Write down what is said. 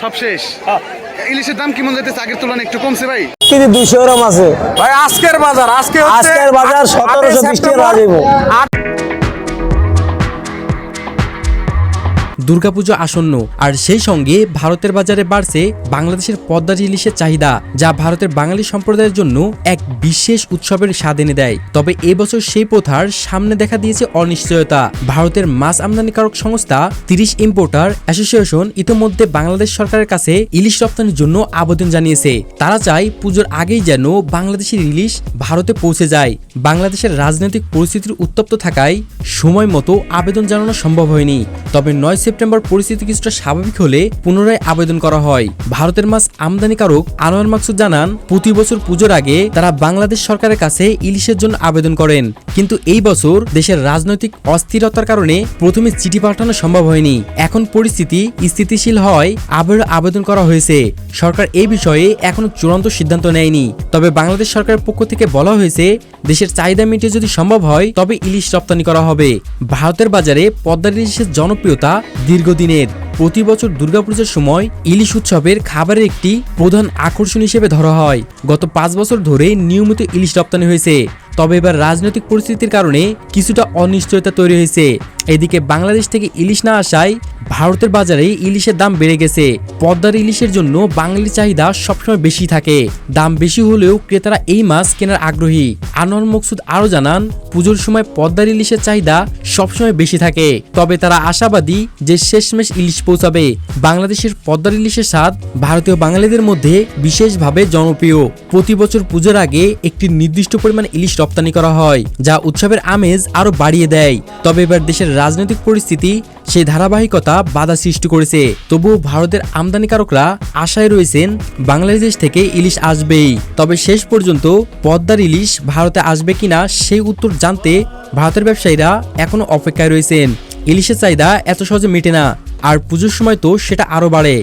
সব শেষ। ইলিশের দাম কেমন যেতেছে আগের তুলনায় একটু কমছে ভাই। কেজি দুইশো গ্রাম আছে। ভাই আজকের বাজার আজকে হচ্ছে আজকের বাজার সতেরোশো বিশ টাকা। দুর্গাপুজো আসন্ন। আর সেই সঙ্গে ভারতের বাজারে বাড়ছে বাংলাদেশের পদ্মা ইলিশের চাহিদা, যা ভারতের বাঙালি সম্প্রদায়ের জন্য এক বিশেষ উৎসবের স্বাদ এনে দেয়। তবে এবছর সেই প্রথার সামনে দেখা দিয়েছে অনিশ্চয়তা। ভারতের মাছ আমদানিকারক সংস্থা তিরিশ ইম্পোর্টার অ্যাসোসিয়েশন ইতিমধ্যে বাংলাদেশ সরকারের কাছে ইলিশ রপ্তানির জন্য আবেদন জানিয়েছে। তারা চায় পুজোর আগেই যেন বাংলাদেশের ইলিশ ভারতে পৌঁছে যায়। বাংলাদেশের রাজনৈতিক পরিস্থিতির উত্তপ্ত থাকায় সময় মতো আবেদন জানানো সম্ভব হয়নি। তবে নয় সেপ্টেম্বর পরিস্থিতি কিছুটা স্বাভাবিক হলে পুনরায় আবেদন করা হয়। ভারতের মাছ আমদানিকারক আনোয়ার মাকসুদ জানান, প্রতি বছর পুজোর আগে তারা বাংলাদেশ সরকারের কাছে ইলিশের জন্য আবেদন করেন। কিন্তু এই বছর দেশের রাজনৈতিক অস্থিরতার কারণে প্রথমে চিঠি পাঠানো সম্ভব হয়নি। এখন পরিস্থিতি স্থিতিশীল হয় আবার আবেদন করা হয়েছে। সরকার এই বিষয়ে এখনও চূড়ান্ত সিদ্ধান্ত নেয়নি। তবে বাংলাদেশ সরকারের পক্ষ থেকে বলা হয়েছে, দেশের চাহিদা মিটিয়ে যদি সম্ভব হয়, তবে ইলিশ রপ্তানি করা হবে। ভারতের বাজারে পদ্মার ইলিশের জনপ্রিয়তা দীর্ঘদিনের। প্রতি বছর দুর্গাপূজার সময় ইলিশ উৎসবের খাবারের একটি প্রধান আকর্ষণ হিসেবে ধরা হয়। গত পাঁচ বছর ধরে নিয়মিত ইলিশ রপ্তানি হয়েছে। তবে এবার রাজনৈতিক পরিস্থিতির কারণে কিছুটা অনিশ্চয়তা তৈরি হয়েছে। এদিকে বাংলাদেশ থেকে ইলিশ না আসায় ভারতের বাজারে ইলিশের দাম বেড়ে গেছে। পদ্মার ইলিশের জন্য বাঙালি চাহিদা সবসময় বেশি থাকে। দাম বেশি হলেও ক্রেতারা এই মাছ কেনার আগ্রহী। আনোয়ার মকসুদ আরও জানান, পুজোর সময় পদ্মার ইলিশের চাহিদা সবসময় বেশি থাকে। তবে তারা আশাবাদী যে শেষমেশ ইলিশ পৌঁছাবে। বাংলাদেশের পদ্মার ইলিশের স্বাদ ভারতীয় বাঙালিদের মধ্যে বিশেষভাবে জনপ্রিয়। প্রতি বছর পুজোর আগে একটি নির্দিষ্ট পরিমাণ ইলিশ রপ্তানি করা হয়, যা উৎসবের আমেজ আরও বাড়িয়ে দেয়। তবে এবার দেশের রাজনৈতিক পরিস্থিতি, সেই ধারাবাহিকতা বাধা সৃষ্টি করেছে। তবুও ভারতের আমদানিকারকরা আশায় রয়েছেন বাংলাদেশ থেকে ইলিশ আসবেই। তবে শেষ পর্যন্ত পদ্মার ইলিশ ভারতে আসবে কিনা সেই উত্তর জানতে ভারতের ব্যবসায়ীরা এখনও অপেক্ষায় রয়েছেন। ইলিশের চাহিদা এত সহজে মেটে না, আর পুজোর সময় তো সেটা আরও বাড়ে।